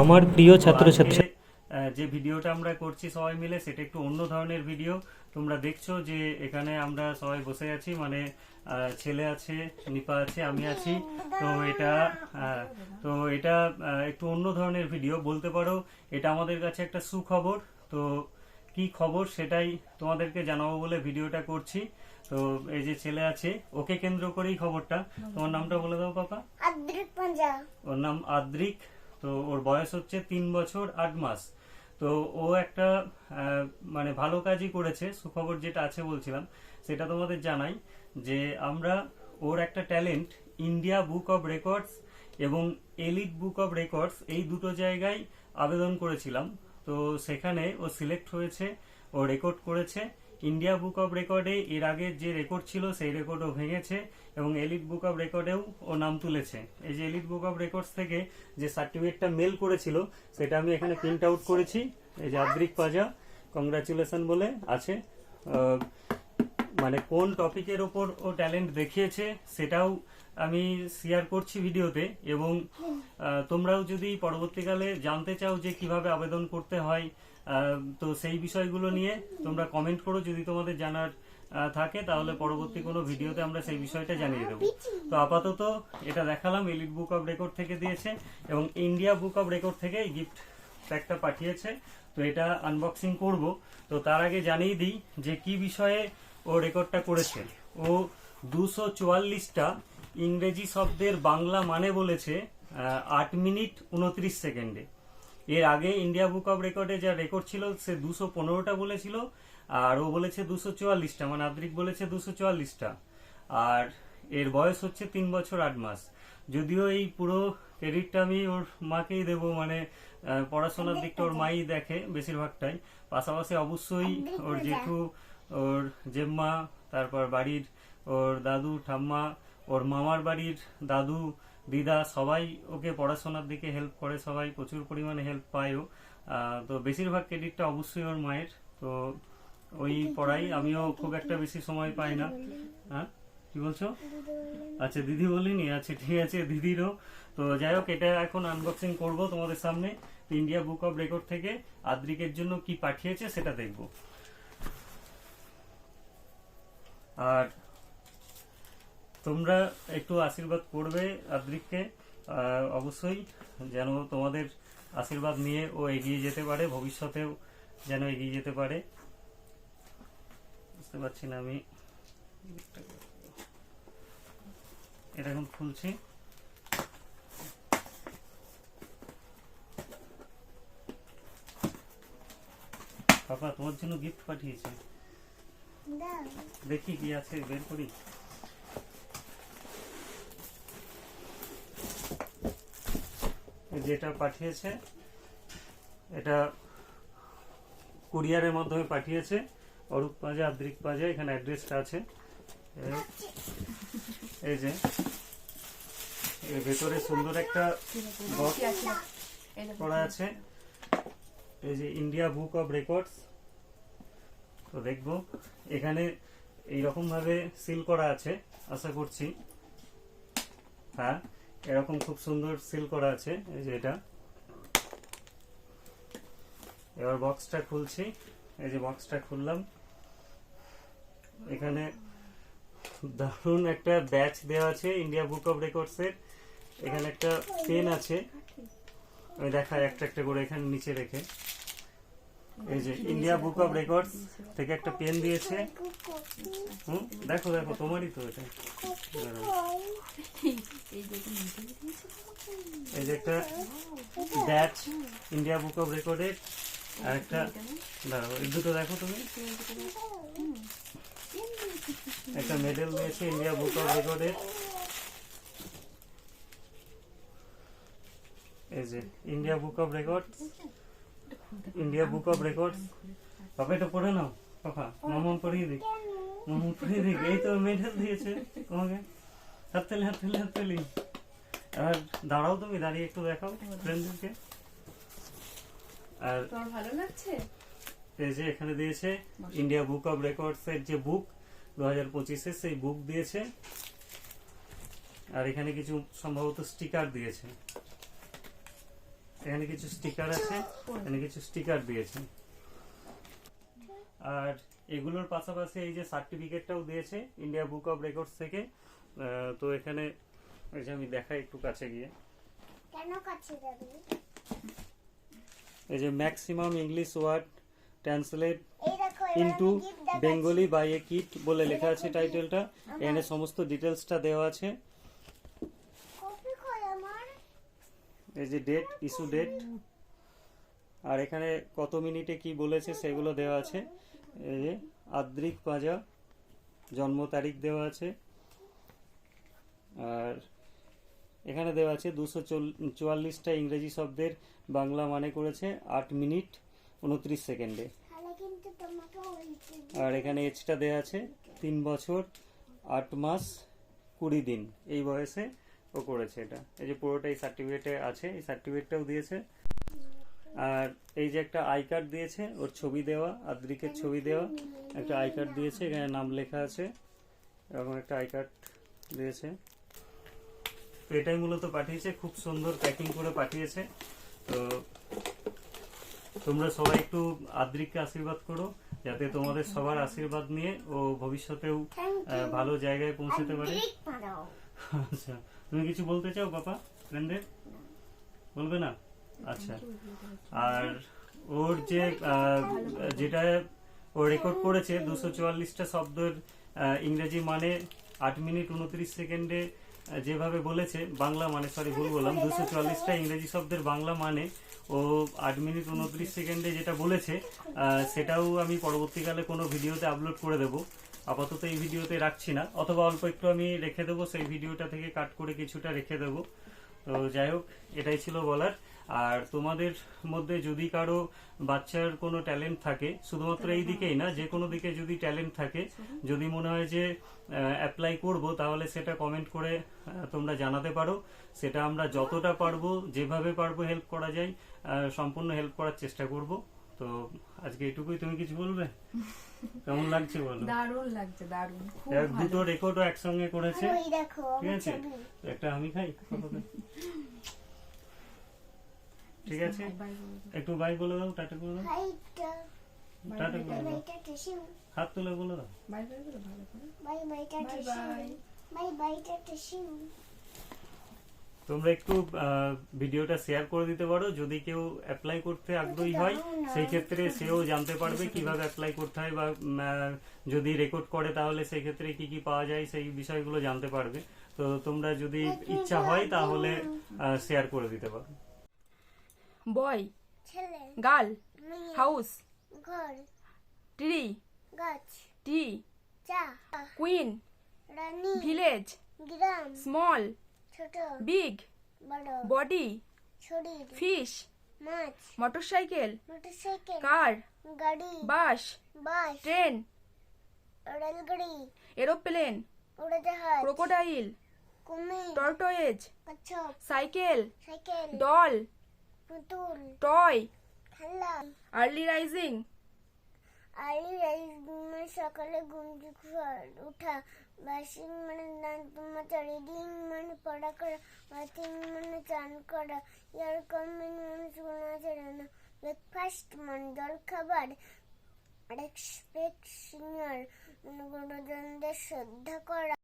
আমার প্রিয় ছাত্রছাত্রী যে ভিডিওটা আমরা করছি সবাই মিলে সেটা একটু অন্য ধরনের ভিডিও। তোমরা দেখছ যে এখানে আমরা সবাই বসে আছি মানে ছেলে আছে নিপা আছে আমি আছি। তো এটা তো এটা একটু অন্য ধরনের ভিডিও বলতে পারো। এটা আমাদের কাছে একটা সুখবর। তো কি খবর সেটাই তোমাদেরকে জানাব বলে ভিডিওটা করছি। তো এই যে ছেলে আছে ওকে কেন্দ্র করেই খবরটা। তোমার নামটা বলে দাও পাপা। আদ্রিক পাঞ্জা। ওর নাম আদ্রিক। তো ওর বয়স হচ্ছে তিন বছর আট মাস। তো ও একটা মানে ভালো কাজই করেছে, সুখবর যেটা আছে বলছিলাম, সেটা তোমাদের জানাই যে আমরা ওর একটা talent, India book of records এবং এলিট বুক অফ রেকর্ডস এই দুটো জায়গায় আবেদন করেছিলাম। তো সেখানে ও সিলেক্ট হয়েছে, ও রেকর্ড করেছে ইন্ডিয়া বুক অফ রেকর্ডে এর আগে যে রেকর্ড ছিল সেই রেকর্ডও ভেঙেছে এবং এলিট বুক অফ রেকর্ডেও ও নাম তুলেছে। এই যে এলিট বুক অফ রেকর্ডস থেকে যে সার্টিফিকেটটা মেল করেছিল, সেটা আমি এখানে প্রিন্ট আউট করেছি। এই যে আদ্রিক পাজা কংগ্রাচুলেশন বলে আছে। মানে কোন টপিকের ওপর ও ট্যালেন্ট দেখিয়েছে, সেটাও আমি শেয়ার করছি ভিডিওতে এবং তোমরাও যদি পরবর্তীকালে জানতে চাও যে কীভাবে আবেদন করতে হয় তো সেই বিষয়গুলো নিয়ে তোমরা কমেন্ট করো। যদি তোমাদের জানার থাকে, তাহলে পরবর্তী কোনো ভিডিওতে আমরা সেই বিষয়টা জানিয়ে দেবো। তো আপাতত এটা দেখালাম। এলিট বুক অফ রেকর্ড থেকে দিয়েছে এবং ইন্ডিয়া বুক অফ রেকর্ড থেকে গিফট প্যাকটা পাঠিয়েছে। তো এটা আনবক্সিং করব। তো তার আগে জানিয়ে দিই যে কি বিষয়ে ও রেকর্ডটা করেছে। ও দুশো চুয়াল্লিশটা ইংরেজি শব্দের বাংলা মানে বলেছে। আট মিনিট উনত্রিশ সেকেন্ডে। এর আগে ইন্ডিয়া বুক অফ রেকর্ডে যা রেকর্ড ছিল সে দুশো পনেরোটা বলেছিল আর ও বলেছে দুশো চুয়াল্লিশটা মানে আদ্রিক বলেছে দুশো চুয়াল্লিশটা। আর এর বয়স হচ্ছে তিন বছর আট মাস। যদিও এই পুরো ক্রেডিটটা আমি ওর মাকেই দেবো মানে পড়াশোনার দিকটা ওর মাই দেখে বেশিরভাগটাই। পাশাপাশি অবশ্যই ওর জেঠু ওর জেম্মা তারপর বাড়ির ওর দাদু ঠাম্মা ওর মামার বাড়ির দাদু দিদা সবাই ওকে পড়াশোনার দিকে হেল্প করে সবাই প্রচুর পরিমাণে হেল্প পায়ও। তো বেশিরভাগ ক্রেডিটটা অবশ্যই ওর মায়ের। তো ওই পড়াই আমিও খুব একটা বেশি সময় পাই না। হ্যাঁ? কি বলছো? আচ্ছা দিদি বলিনি আচ্ছা ঠিক আছে দিদিরও। তো যাই হোক এটা এখন আনবক্সিং করব তোমাদের সামনে ইন্ডিয়া বুক অফ রেকর্ড থেকে। আদ্রিকের জন্য কি পাঠিয়েছে সেটা দেখব। আর তোমরা একটু আশীর্বাদ করবে আদ্রিককে অবশ্যই যেন তোমাদের আশীর্বাদ নিয়ে ও এগিয়ে যেতে পারে ভবিষ্যতেও যেন এগিয়ে যেতে পারে। বুঝতে পারছি না আমি। এটা এখন খুলছি। পাপা তোমার জন্য গিফট পাঠিয়েছে। দেখি কি আছে বের করি। যেটা পাঠিয়েছে, এটা কুরিয়ারের মাধ্যমে পাঠিয়েছে। অরূপ পাজা, আদ্রিক পাজা, এখানে অ্যাড্রেসটা আছে। এই- যে ভেতরে সুন্দর একটা বক্স করা আছে। এই যে ইন্ডিয়া বুক অফ রেকর্ডস তো দেখব। এখানে এইরকম ভাবে সিল করা আছে, আশা করছি। হ্যাঁ। এরকম খুব সুন্দর সিল করা আছে, এই যে এটা। এবার বক্সটা খুলছি, এই যে বক্সটা খুললাম। এখানে দারুণ একটা ব্যাচ দেওয়া আছে ইন্ডিয়া বুক অফ রেকর্ডস এর। এখানে একটা পেন আছে। আমি দেখাই একটা একটা করে এখানে নিচে রেখে। এই যে ইন্ডিয়া বুক অফ রেকর্ডস থেকে একটা পেন দিয়েছে। হুম, দেখো দেখো, তোমারই তো এটা। এই যে একটা ব্যাচ ইন্ডিয়া বুক অফ রেকর্ডের আর একটা দাঁড়াও, এই দুটো দেখো তুমি। একটা মেডেল দিয়েছে ইন্ডিয়া বুক অফ রেকর্ডের এই যে India book of records India book of records papa, এটা পড়ে নাও। পাপা, মামন পড়িয়ে দিক। মামন পড়িয়ে দিক। এই তো মেডেল দিয়েছে তোমাকে। হাত তালি, হাত আর দাঁড়াও তুমি দাঁড়িয়ে একটু দেখাও ফ্রেন্ডদেরকে আর তোমার ভালো লাগছে? এই যে এখানে দিয়েছে ইন্ডিয়া বুক অফ রেকর্ডস এর যে বুক দু হাজার পঁচিশের সেই বুক দিয়েছে। আর এখানে কিছু সম্ভবত স্টিকার দিয়েছে। এখানে কিছু স্টিকার আছে এখানে কিছু স্টিকার দিয়েছে। আর এগুলোর পাশাপাশি এই যে সার্টিফিকেটটাও দিয়েছে ইন্ডিয়া বুক অফ রেকর্ডস থেকে। তো এখানে এই যে আমি দেখাই একটু কাছে গিয়ে। কেন কাছে যাবি? এই যে maximum English word translate into Bengali by a kit বলে লেখা আছে টাইটেলটা এখানে সমস্ত ডিটেলসটা দেওয়া আছে। এই যে ডেট ইস্যু ডেট আর এখানে কত মিনিটে কি বলেছে সেগুলো দেওয়া আছে। এই যে আদ্রিক পাজা জন্ম তারিখ দেওয়া আছে। আর এখানে দেওয়া আছে দুশো চুয়াল্লিশটা ইংরেজি শব্দের বাংলা মানে করেছে আট মিনিট উনত্রিশ সেকেন্ডে। আর এখানে এজটা দেওয়া আছে তিন বছর আট মাস কুড়ি দিন। এই বয়সে ও করেছে এটা। এই যে পুরোটা এই সার্টিফিকেটে আছে এই সার্টিফিকেটটাও দিয়েছে। আর এই যে একটা আই কার্ড দিয়েছে ওর ছবি দেওয়া আদ্রিকের ছবি দেওয়া একটা আই কার্ড দিয়েছে এখানে নাম লেখা আছে। এরকম একটা আই কার্ড দিয়েছে। তো এটাই মূলত পাঠিয়েছে খুব সুন্দর প্যাকিং করে পাঠিয়েছে। তো তোমরা সবাই একটু আদ্রিককে আশীর্বাদ করো যাতে তোমাদের সবার আশীর্বাদ নিয়ে ও ভবিষ্যতেও ভালো জায়গায় পৌঁছতে পারে। আচ্ছা তুমি কিছু বলতে চাও বাবা ফ্রেন্ডের বলবে না? আচ্ছা আর ওর যে যেটা ও রেকর্ড করেছে দুশো চুয়াল্লিশটা শব্দের ইংরেজি মানে আট মিনিট উনত্রিশ সেকেন্ডে যেভাবে বলেছে, বাংলা মানে সরি ভুল বললাম, দুশো চুয়াল্লিশটা ইংরেজি শব্দের বাংলা মানে ও আট মিনিট উনত্রিশ সেকেন্ডে যেটা বলেছে সেটাও আমি পরবর্তীকালে কোনো ভিডিওতে আপলোড করে দেবো। আপাতত এই ভিডিওতে রাখছি না, অথবা অল্প একটু আমি রেখে দেবো, সেই ভিডিওটা থেকে কাট করে কিছুটা রেখে দেবো। তো যাই হোক, এটাই ছিল বলার। আর তোমাদের মধ্যে যদি কারও বাচ্চার কোনো ট্যালেন্ট থাকে শুধুমাত্র এই দিকেই না যে কোনো দিকে যদি ট্যালেন্ট থাকে যদি মনে হয় যে অ্যাপ্লাই করব তাহলে সেটা কমেন্ট করে তোমরা জানাতে পারো। সেটা আমরা যতটা পারব যেভাবে পারব হেল্প করা যায় সম্পূর্ণ হেল্প করার চেষ্টা করব। তো আজকে এটুকুই তুমি কিছু বলবে? কেমন লাগছে বলো? দারুণ লাগছে দারুণ খুব এক ভালো। দুটো রেকর্ডও একসঙ্গে করেছে। ঠিক আছে? তো একটা আমি খাই। ঠিক আছে। একটু বাই বলে দাও টাটা করে দাও। টাটা করে দাও। হাত তুলে বলে দাও। Bye bye বলে ভালো করে। বাই বাই টিস্যু তোমরা একটু ভিডিওটা শেয়ার করে দিতে পারো। যদি কেউ অ্যাপ্লাই করতে আগ্রহী হয় সেই ক্ষেত্রে সেও জানতে পারবে কীভাবে অ্যাপ্লাই করতে হয় বা যদি রেকর্ড করে তাহলে সেই ক্ষেত্রে কি কি পাওয়া যায় সেই বিষয়গুলো জানতে পারবে। তো তোমরা যদি ইচ্ছা হয় তাহলে শেয়ার করে দিতে পারো। বয় ছেলে গার্ল হাউস ঘর ট্রি গাছ টি চা কুইন রানী ভিলেজ গ্রাম স্মল ছোট বিগ বড় বডি শরীর ফিশ মাছ মোটরসাইকেল মোটরসাইকেল কার গাড়ি বাস বাস ট্রেন রেলগাড়ি এরোপ্লেন উড়োজাহাজ ক্রোকোডাইল কুমির টর্টোয়েজ কচ্ছপ cycle cycle doll toy early rising early মানে সকালে ঘুম থেকে উঠা বাসিং মানে দাঁত মাজা রিডিং মানে পড়া করা। বাথিং মানে চান করা। ইয়ার কমিং মানে শোনা যায় না ব্রেকফাস্ট মানে জল খাবার। রেসপেক্ট সিনিয়র মানে গুরুজনদের শ্রদ্ধা করা।